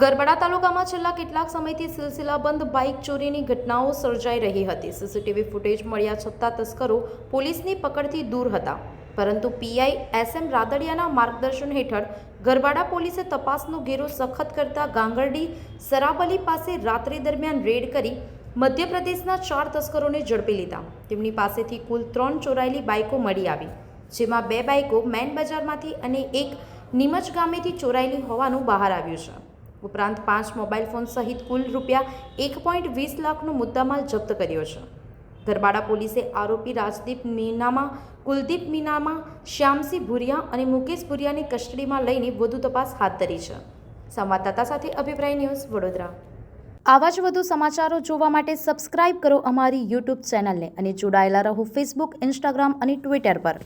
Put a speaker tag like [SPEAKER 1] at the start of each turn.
[SPEAKER 1] ગરબડા તાલુકામાં છેલ્લા કેટલાક સમયથી સિલસિલાબંધ બાઇક ચોરીની ઘટનાઓ સર્જાઈ રહી હતી. સીસીટીવી ફૂટેજ મળ્યા છતાં તસ્કરો પોલીસની પકડથી દૂર હતા. પરંતુ પીઆઈ એસ એમ રાદડિયાના માર્ગદર્શન હેઠળ ગરબાડા પોલીસે તપાસનો ઘેરો સખત કરતા ગાંગરડી સરાબલી પાસે રાત્રિ દરમિયાન રેડ કરી મધ્યપ્રદેશના ચાર તસ્કરોને ઝડપી લીધા. તેમની પાસેથી કુલ ત્રણ ચોરાયેલી બાઇકો મળી આવી, જેમાં બે બાઇકો મેન બજારમાંથી અને એક નીમચ ગામેથી ચોરાયેલી હોવાનું બહાર આવ્યું છે. ઉપરાંત પાંચ મોબાઈલ ફોન સહિત કુલ રૂપિયા એક પોઈન્ટ વીસ લાખનો મુદ્દામાલ જપ્ત કર્યો છે. ગરબાડા પોલીસે આરોપી રાજદીપ મીનામાં, કુલદીપ મીનામાં, શ્યામસિંહ ભુરિયા અને મુકેશ ભુરિયાની કસ્ટડીમાં લઈને વધુ તપાસ હાથ ધરી છે. સંવાદદાતા સાથે અભિપ્રાય ન્યૂઝ વડોદરા. આવા જ વધુ સમાચારો જોવા માટે સબસ્ક્રાઇબ કરો અમારી યુટ્યુબ ચેનલને અને જોડાયેલા રહો ફેસબુક, ઇન્સ્ટાગ્રામ અને ટ્વિટર પર.